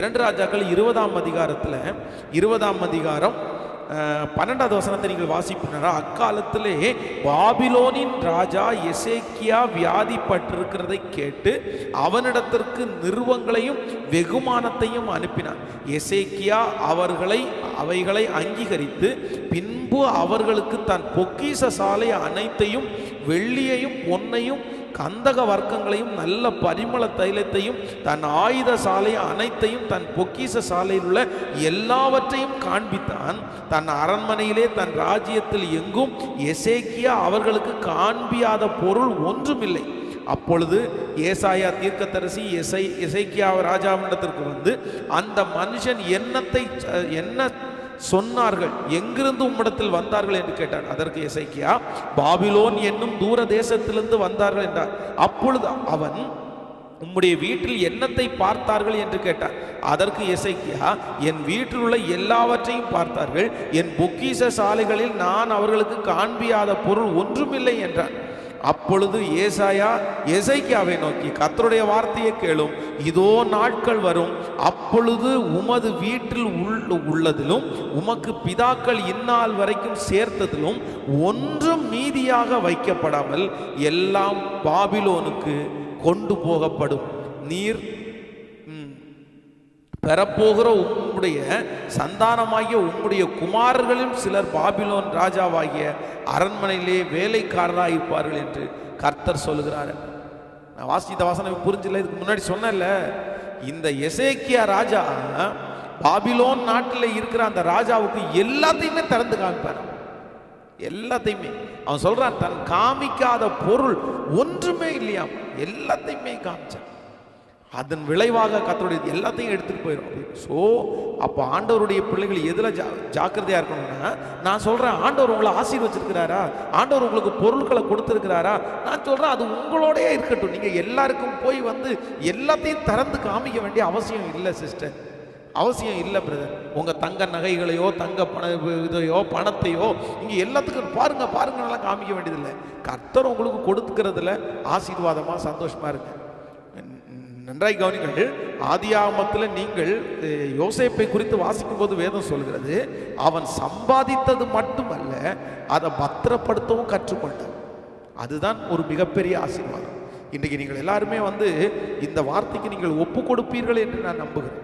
இரண்டு ராஜாக்கள் இருபதாம் அதிகாரத்தில் இருபதாம் அதிகாரம் பன்னெண்டாவது வசனத்தை நீங்கள் வாசிப்பினாரா அக்காலத்திலே பாபிலோனின் ராஜா எசேக்கியா வியாதிப்பட்டிருக்கிறதை கேட்டு அவனிடத்திற்கு நிறுவங்களையும் வெகுமானத்தையும் அனுப்பினான். எசேக்கியா அவர்களை அவைகளை அங்கீகரித்து பின்பு அவர்களுக்கு தன் பொக்கிச சாலை அனைத்தையும் வெள்ளியையும் பொன்னையும் கந்தக வர்க்கங்களையும் நல்ல பரிமள தைலத்தையும் தன் ஆயுத சாலை அனைத்தையும் தன் பொக்கீச சாலையில் உள்ள எல்லாவற்றையும் காண்பித்தான். தன் அரண்மனையிலே தன் ராஜ்யத்தில் எங்கும் எசேக்கியா அவர்களுக்கு காண்பியாத பொருள் ஒன்றுமில்லை. அப்பொழுது ஏசாயா தீர்க்கத்தரசி எசை எசைக்கியா ராஜாவிடத்திற்கு வந்து அந்த மனுஷன் என்னத்தை என்ன சொன்னார்கள். எங்கிருந்து உம்மிடத்தில் வந்தார்கள் என்று கேட்டான். அதற்கு இசைக்கியா பாபிலோன் என்னும் தூர தேசத்திலிருந்து வந்தார்கள் என்றார். அப்பொழுது அவன் உம்முடைய வீட்டில் என்னத்தை பார்த்தார்கள் என்று கேட்டார் அதற்கு இசைக்கியா என் வீட்டில் உள்ள எல்லாவற்றையும் பார்த்தார்கள். என் பொக்கீச சாலைகளில் நான் அவர்களுக்கு காண்பியாத பொருள் ஒன்றுமில்லை என்றான். அப்பொழுது ஏசாயா எசைக்கியாவை நோக்கி கத்தருடைய வார்த்தையை கேளும். இதோ நாட்கள் வரும். அப்பொழுது உமது வீட்டில் உள்ளதிலும் உமக்கு பிதாக்கள் இந்நாள் வரைக்கும் சேர்த்ததிலும் ஒன்றும் மீதியாக வைக்கப்படாமல் எல்லாம் பாபிலோனுக்கு கொண்டு போகப்படும். நீர் பெறப்போகிற உம்முடைய சந்தானமாகிய உம்முடைய குமாரர்களும் சிலர் பாபிலோன் ராஜாவாகிய அரண்மனையிலே வேலைக்காரராக இருப்பார்கள் என்று கர்த்தர் சொல்கிறார் நான் வாசித்த வாசனை புரிஞ்சில்ல இதுக்கு முன்னாடி சொன்னேன்ல. இந்த எசேக்கியா ராஜா பாபிலோன் நாட்டில் இருக்கிற அந்த ராஜாவுக்கு எல்லாத்தையுமே திறந்து காமிப்பார் எல்லாத்தையுமே. அவன் சொல்றான் தன் காமிக்காத பொருள் ஒன்றுமே இல்லையாம். எல்லாத்தையுமே காமிச்சான். அதன் விளைவாக கத்தருடைய எல்லாத்தையும் எடுத்துகிட்டு போயிடும் ஸோ அப்போ ஆண்டவருடைய பிள்ளைகள் எதில் ஜா ஜாக்கிரதையாக இருக்கணும்னா நான் சொல்கிறேன் ஆண்டவர் உங்களை ஆசீர்வச்சிருக்கிறாரா? ஆண்டவர் உங்களுக்கு பொருட்களை கொடுத்துருக்கிறாரா? நான் சொல்கிறேன் அது உங்களோடயே இருக்கட்டும். நீங்கள் எல்லாருக்கும் போய் வந்து எல்லாத்தையும் திறந்து காமிக்க வேண்டிய அவசியம் இல்லை சிஸ்டர். அவசியம் இல்லை பிரதர். உங்கள் தங்க நகைகளையோ தங்க பண இதையோ பணத்தையோ இங்கே எல்லாத்துக்கும் பாருங்கள் பாருங்கலாம் காமிக்க வேண்டியதில்லை. கர்த்தர் உங்களுக்கு கொடுத்துக்கிறதுல ஆசீர்வாதமாக சந்தோஷமாக இருக்குது நன்றாய் கவனிங்கள் ஆதியாமத்தில் நீங்கள் யோசேப்பை குறித்து வாசிக்கும் போது வேதம் சொல்கிறது அவன் சம்பாதித்தது மட்டுமல்ல அதை பத்திரப்படுத்தவும் கற்றுக்கொண்டான். அதுதான் ஒரு மிகப்பெரிய ஆசீர்வாதம். இன்றைக்கு நீங்கள் எல்லாருமே வந்து இந்த வார்த்தைக்கு நீங்கள் ஒப்பு கொடுப்பீர்கள் என்று நான் நம்புகிறேன்.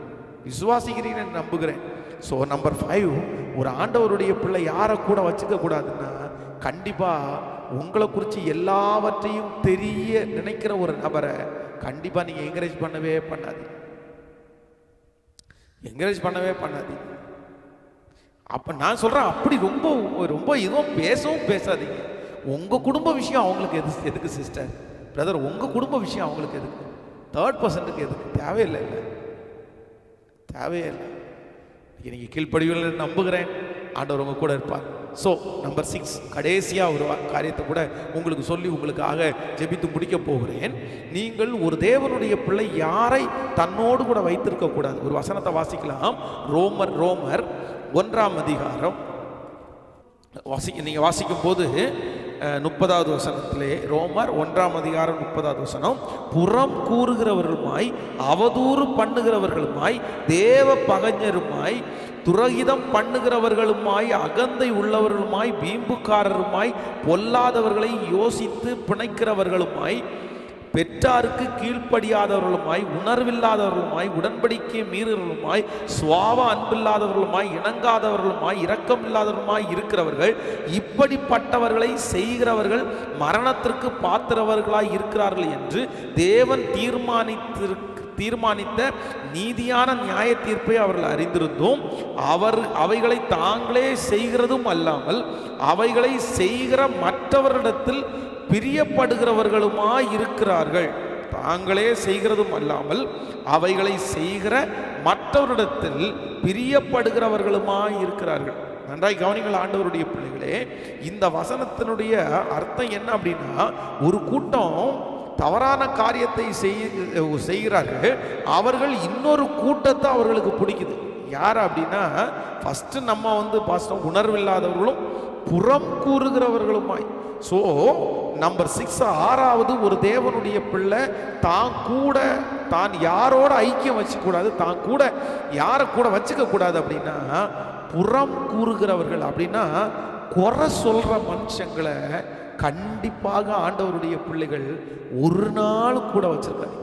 விசுவாசிக்கிறீர்கள் என்று நம்புகிறேன். ஸோ நம்பர் ஃபைவ் ஒரு ஆண்டவருடைய பிள்ளை யாரை கூட வச்சுக்க கூடாதுன்னா கண்டிப்பாக உங்களை குறித்து எல்லாவற்றையும் தெரிய நினைக்கிற ஒரு நபரை கண்டிப்பாக நீங்கள் என்கரேஜ் பண்ணவே பண்ணாது என்கரேஜ் பண்ணவே பண்ணாது அப்போ நான் சொல்கிறேன் அப்படி ரொம்ப ரொம்ப இதுவும் பேசவும் பேசாதீங்க. உங்கள் குடும்ப விஷயம் அவங்களுக்கு எது எதுக்கு சிஸ்டர் பிரதர் உங்கள் குடும்ப விஷயம் அவங்களுக்கு எதுக்கு? தேர்ட் பர்சன்ட்டுக்கு எதுக்கு? தேவையில்லை இல்லை. தேவையே இல்லை நீங்கள் கீழ்ப்படிவில் நம்புகிறேன். ஆண்டவர் உங்கள் கூட இருப்பார். ஸோ நம்பர் சிக்ஸ் கடைசியாக ஒரு வா- காரியத்தை கூட உங்களுக்கு சொல்லி உங்களுக்காக ஜெபித்து முடிக்க போகிறேன். நீங்கள் ஒரு தேவனுடைய பிள்ளை யாரை தன்னோடு கூட வைத்திருக்க கூடாது? ஒரு வசனத்தை வாசிக்கலாம். ரோமர் ரோமர் ஒன்றாம் அதிகாரம். வாசி நீங்கள் வாசிக்கும் போது முப்பதாவது வசனத்திலே ரோமர் ஒன்றாம் அதிகாரம் முப்பதாவது வசனம் புறம் கூறுகிறவர்களுமாய் அவதூறு பண்ணுகிறவர்களுமாய் தேவ பகஞ்சருமாய் துரகிதம் பண்ணுகிறவர்களுமாய் அகந்தை உள்ளவர்களுமாய் வீம்புக்காரருமாய் பொல்லாதவர்களை யோசித்து பிணைக்கிறவர்களுமாய் பெற்றாருக்கு கீழ்ப்படியாதவர்களுமாய் உணர்வில்லாதவர்களுமாய் உடன்படிக்கை மீறுகளுமாய் சுவாவ அன்பில்லாதவர்களுமாய் இணங்காதவர்களுமாய் இரக்கமில்லாதவர்களுமாய் இருக்கிறவர்கள் இப்படிப்பட்டவர்களை செய்கிறவர்கள் மரணத்திற்கு பாத்திரவர்களாய் இருக்கிறார்கள் என்று தேவன் தீர்மானித்திருக்க தீர்மானித்த நீதியான நியாய தீர்ப்பை அவர்கள் அறிந்திருந்தோம். அவர் அவைகளை தாங்களே செய்கிறதும் அல்லாமல் அவைகளை செய்கிற மற்றவரிடத்தில் பிரியப்படுகிறவர்களுமாய் இருக்கிறார்கள். தாங்களே செய்கிறதும் அல்லாமல் அவைகளை செய்கிற மற்றவரிடத்தில் பிரியப்படுகிறவர்களுமாய் இருக்கிறார்கள். நன்றாய் கவனிங்கள் ஆண்டவருடைய பிள்ளைகளே இந்த வசனத்தினுடைய அர்த்தம் என்ன அப்படின்னா ஒரு கூட்டம் தவறான காரியத்தை செய்- செய்கிறார்கள். அவர்கள் இன்னொரு கூட்டத்தை அவர்களுக்கு பிடிக்குது. யார் அப்படின்னா ஃபஸ்ட்டு நம்ம வந்து பாஸ்டம் உணர்வில்லாதவர்களும் புறம் கூறுகிறவர்களுமாய். ஸோ நம்பர் சிக்ஸ் ஆறாவது ஒரு தேவனுடைய பிள்ளை தான் கூட தான் யாரோட ஐக்கியம் வச்சுக்கூடாது தான் கூட யாரை கூட வச்சுக்க கூடாது அப்படின்னா புறம் கூறுகிறவர்கள் அப்படின்னா குறை சொல்ற மனுஷங்களை கண்டிப்பாக ஆண்டவருடைய பிள்ளைகள் ஒரு நாள் கூட வச்சிருக்காங்க.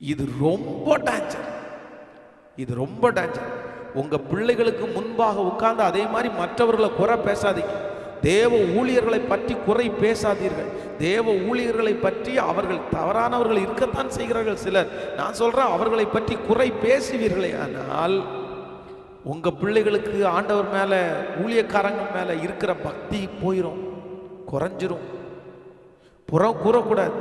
இது ரொம்ப டேஞ்சர் இது ரொம்ப டேஞ்சர் உங்க பிள்ளைகளுக்கு முன்பாக உட்கார்ந்து அதே மாதிரி மற்றவர்களை குறை பேசாதீங்க. தேவ ஊழியர்களை பற்றி குறை பேசாதீர்கள். தேவ ஊழியர்களை பற்றி அவர்கள் தவறானவர்கள் இருக்கத்தான் செய்கிறார்கள் சிலர். நான் சொல்கிறேன் அவர்களை பற்றி குறை பேசுவீர்களே ஆனால் உங்கள் பிள்ளைகளுக்கு ஆண்டவர் மேலே ஊழியக்காரங்க மேலே இருக்கிற பக்தி போயிடும் குறைஞ்சிரும். புறம் கூறக்கூடாது.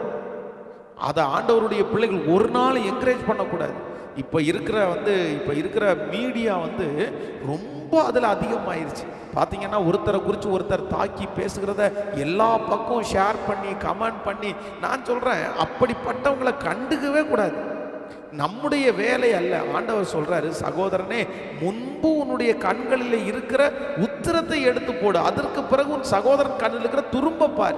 அதை ஆண்டவருடைய பிள்ளைகள் ஒரு நாள் என்கரேஜ் பண்ணக்கூடாது. இப்போ இருக்கிற வந்து இப்போ இருக்கிற மீடியா வந்து ரொம்ப அதில் அதிகமாயிருச்சு. பார்த்தீங்கன்னா ஒருத்தரை குறித்து ஒருத்தர் தாக்கி பேசுகிறத எல்லா பக்கம் ஷேர் பண்ணி கமெண்ட் பண்ணி நான் சொல்கிறேன் அப்படிப்பட்டவங்களை கண்டுக்கவே கூடாது. நம்முடைய வேலை அல்ல. ஆண்டவர் சொல்கிறாரு சகோதரனே முன்பு உன்னுடைய கண்களில் இருக்கிற உத்திரத்தை எடுத்து போடு அதற்கு பிறகு உன் சகோதரன் கண்ணில் இருக்கிற துரும்ப பாரு.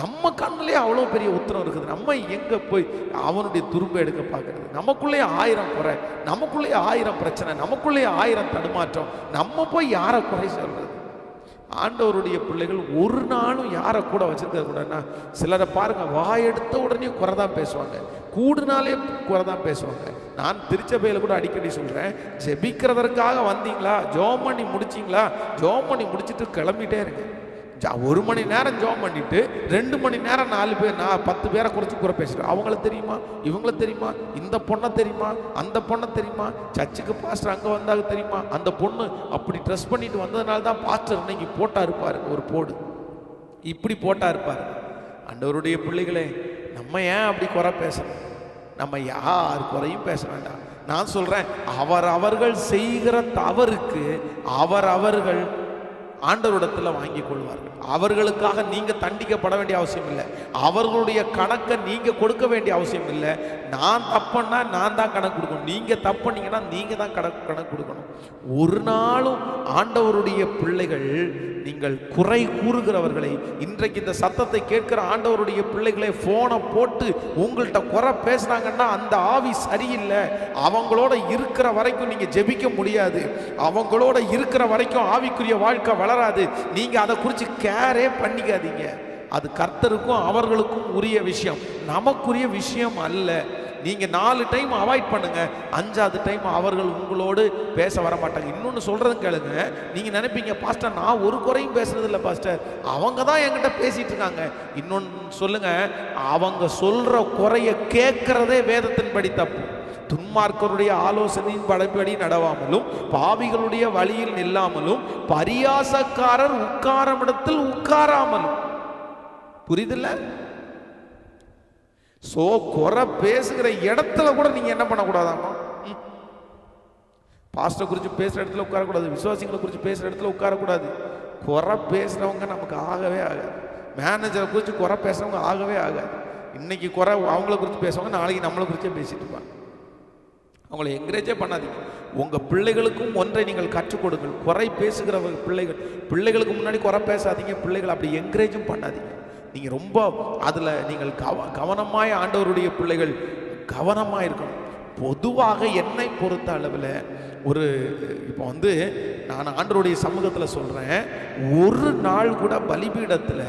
நம்ம கண்ணிலே அவ்வளோ பெரிய உத்தரம் இருக்குது. நம்ம எங்கே போய் அவனுடைய துரும்ப எடுக்க பார்க்கறது? நமக்குள்ளே ஆயிரம் குறை நமக்குள்ளே ஆயிரம் பிரச்சனை நமக்குள்ளே ஆயிரம் தடுமாற்றம். நம்ம போய் யாரை குறை சொல்றது? ஆண்டவருடைய பிள்ளைகள் ஒரு நாளும் யாரை கூட வச்சுருக்க கூடாதுன்னா சிலரை பாருங்கள் வாயெடுத்த உடனே குறை தான் பேசுவாங்க. கூடுனாலே குறை தான் பேசுவாங்க. நான் திருச்சபையில் கூட அடிக்கடி சொல்கிறேன் ஜெபிக்கிறதற்காக வந்தீங்களா? ஜோம் பண்ணி முடிச்சிங்களா? ஜோம் பண்ணி முடிச்சிட்டு கிளம்பிட்டே இருங்க. ஒரு மணி நேரம் ஜோம் பண்ணிட்டு ரெண்டு மணி நேரம் நாலு பேர் நான் பத்து பேரை குறைச்சி குறை பேசுகிறேன் அவங்கள தெரியுமா? இவங்கள தெரியுமா? இந்த பொண்ணை தெரியுமா? அந்த பொண்ணை தெரியுமா? சர்ச்சுக்கு பாஸ்டர் அங்கே வந்தாலும் தெரியுமா? அந்த பொண்ணு அப்படி ட்ரெஸ் பண்ணிட்டு வந்ததுனால தான் பாஸ்டர் இன்னைக்கு போட்டா இருப்பார் ஒரு போடு. இப்படி போட்டா இருப்பார். அண்டவருடைய பிள்ளைகளே நம்ம ஏன் அப்படி குறை பேசணும்? நம்ம யார் குறையும் பேச வேண்டாம். நான் சொல்கிறேன் அவர் அவர்கள் செய்கிற தவறுக்கு அவர் அவர்கள் ஆண்டவரிடத்தில் வாங்கி கொள்வார்கள் அவர்களுக்காக நீங்கள் தண்டிக்கப்பட வேண்டிய அவசியம் இல்லை. அவர்களுடைய கணக்கை நீங்கள் கொடுக்க வேண்டிய அவசியம் இல்லை. நான் தப்புன்னா நான் தான் கணக்கு கொடுக்கணும். நீங்கள் தப்புனீங்கன்னா நீங்கள் தான் கணக்கு கணக்கு கொடுக்கணும். ஒரு நாளும் ஆண்டவருடைய பிள்ளைகள் நீங்கள் குறை கூறுகிறவர்களை இன்றைக்கு இந்த சத்தத்தை கேட்கிற ஆண்டவருடைய பிள்ளைகளை போனை போட்டு உங்கள்கிட்ட குறை பேசுனாங்கன்னா அந்த ஆவி சரியில்லை. அவங்களோட இருக்கிற வரைக்கும் நீங்கள் ஜெபிக்க முடியாது. அவங்களோட இருக்கிற வரைக்கும் ஆவிக்குரிய வாழ்க்கை வளராது. நீங்கள் அதை குறித்து கேரே பண்ணிக்காதீங்க. அது கர்த்தருக்கும் அவர்களுக்கும் உரிய விஷயம். நமக்குரிய விஷயம் அல்ல. நீங்கள் நாலு டைம் அவாய்ட் பண்ணுங்கள் அஞ்சாவது டைம் அவர்கள் உங்களோடு பேச வர மாட்டாங்க இன்னொன்று சொல்றது கேளுங்க. நீங்கள் நினைப்பீங்க பாஸ்டர் நான் ஒரு குறையும் பேசுறது இல்லை பாஸ்டர். அவங்க தான் என்கிட்ட பேசிகிட்டு இருக்காங்க. இன்னொன்று சொல்லுங்கள் அவங்க சொல்கிற குறையை கேட்குறதே வேதத்தின்படி தப்பு. துன்மார்க்கருடைய ஆலோசனையின் படைப்படி நடவாமலும் பாவிகளுடைய வழியில் நில்லாமலும் பரியாசக்காரர் உட்காரமிடத்தில் உட்காராமலும். புரியுதில்ல? சோ குறை பேசுகிற இடத்துல கூட நீங்க என்ன பண்ணக்கூடாதாமா ம். பாஸ்டர் குறித்து பேசுகிற இடத்துல உட்காரக்கூடாது விசுவாசிகளை குறித்து பேசுகிற இடத்துல உட்காரக்கூடாது. குறை பேசுகிறவங்க நமக்கு ஆகவே ஆகாது. மேனேஜரை குறித்து குறை பேசுகிறவங்க ஆகவே ஆகாது. இன்றைக்கி குறை அவங்கள குறித்து பேசுவாங்க நாளைக்கு நம்மளை குறித்தே பேசிட்டு இருப்பாங்க. அவங்கள என்கரேஜே பண்ணாதீங்க. உங்கள் பிள்ளைகளுக்கும் ஒன்றை நீங்கள் கற்றுக் கொடுங்கள். குறை பேசுகிறவங்க பிள்ளைகள் பிள்ளைகளுக்கு முன்னாடி குறை பேசாதீங்க பிள்ளைகள் அப்படி என்கரேஜும் பண்ணாதீங்க. நீங்கள் ரொம்ப அதில் நீங்கள் கவ கவனமாய் ஆண்டவருடைய பிள்ளைகள் கவனமாக இருக்கணும். பொதுவாக என்னை பொறுத்த அளவில் ஒரு இப்போ வந்து நான் ஆண்டவருடைய சமூகத்தில் சொல்கிறேன் ஒரு நாள் கூட பலிபீடத்தில்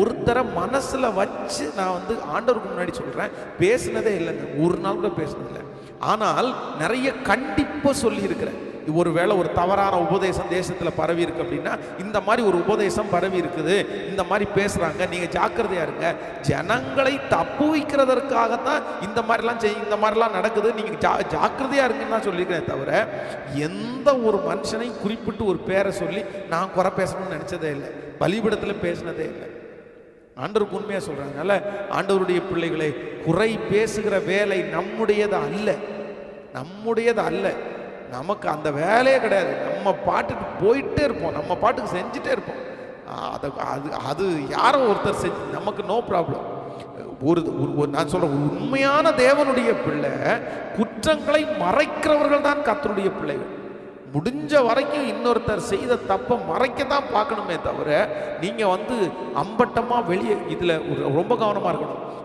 ஒருத்தரை மனசில் வச்சு நான் வந்து ஆண்டவருக்கு முன்னாடி சொல்கிறேன் பேசினதே இல்லைங்க. ஒரு நாள் கூட பேசினதில்லை. ஆனால் நிறைய கண்டிப்பாக சொல்லியிருக்கிறேன். ஒருவேளை ஒரு தவறான உபதேசம் தேசத்தில் பரவி இருக்கு அப்படின்னா இந்த மாதிரி ஒரு உபதேசம் பரவி இருக்குது இந்த மாதிரி பேசுகிறாங்க நீங்கள் ஜாக்கிரதையாக இருங்க. ஜனங்களை தப்பு வைக்கிறதற்காகத்தான் இந்த மாதிரிலாம் செய் இந்த மாதிரிலாம் நடக்குது நீங்கள் ஜா ஜாக்கிரதையாக இருங்கன்னு தான் சொல்லியிருக்கிறேன் தவிர எந்த ஒரு மனுஷனையும் குறிப்பிட்டு ஒரு பேரை சொல்லி நான் குறை பேசணும்னு நினச்சதே இல்லை. பலிபிடத்தில் பேசினதே இல்லை. ஆண்டவருக்கு உண்மையாக சொல்கிறாங்க ஆண்டவருடைய பிள்ளைகளை குறை பேசுகிற வேலை நம்முடையது அல்ல. நம்முடையது அல்ல. நமக்கு அந்த வேலையே கிடையாது. நம்ம பாட்டுக்கு போயிட்டே இருப்போம். நம்ம பாட்டுக்கு செஞ்சுட்டே இருப்போம். அதை அது அது யாரோ ஒருத்தர் செஞ்சு நமக்கு நோ ப்ராப்ளம் ஒரு ஒரு- நான் சொல்கிறேன் ஒரு உண்மையான தேவனுடைய பிள்ளை குற்றங்களை மறைக்கிறவர்கள் தான் கத்தனுடைய பிள்ளைகள். முடிஞ்ச வரைக்கும் இன்னொருத்தர் செய்த தப்பை மறைக்க தான் பார்க்கணுமே தவிர நீங்கள் வந்து அம்பட்டமாக வெளியே இதில் ரொம்ப கவனமாக இருக்கணும்.